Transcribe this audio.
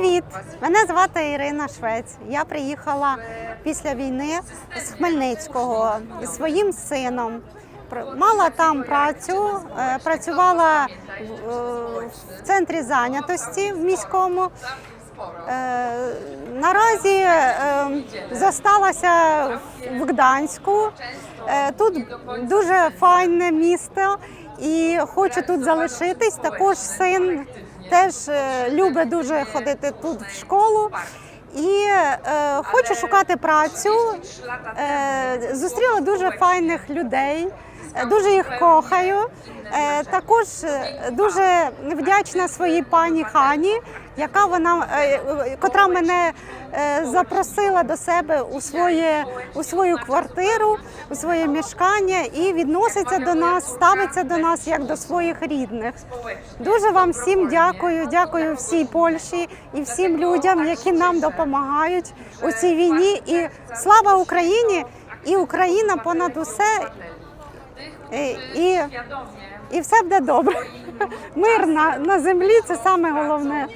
Привіт! Мене звати Ірина Швець. Я приїхала після війни з Хмельницького зі своїм сином. Мала там працю, е, працювала в- е, центрі зайнятості в міському. Е, Наразі засталася в Гданську. Тут дуже файне місто і хочу тут залишитись. Також син теж е, любить дуже ходити тут в школу. І е, хочу шукати працю. Е, зустріла дуже файних людей, дуже їх кохаю. Е, також е, дуже вдячна своїй пані Хані, яка вона е, е, котра мене е, запросила до себе у своє у свою квартиру, у своє мішкання і відноситься до нас, ставиться до нас як до своїх рідних. Дуже вам всім дякую. Дякую всій Польщі і всім людям, які нам допомагають у цій війні. І слава Україні! І Україна понад усе. І, і, і все буде добре. Мир на, на землі це саме головне.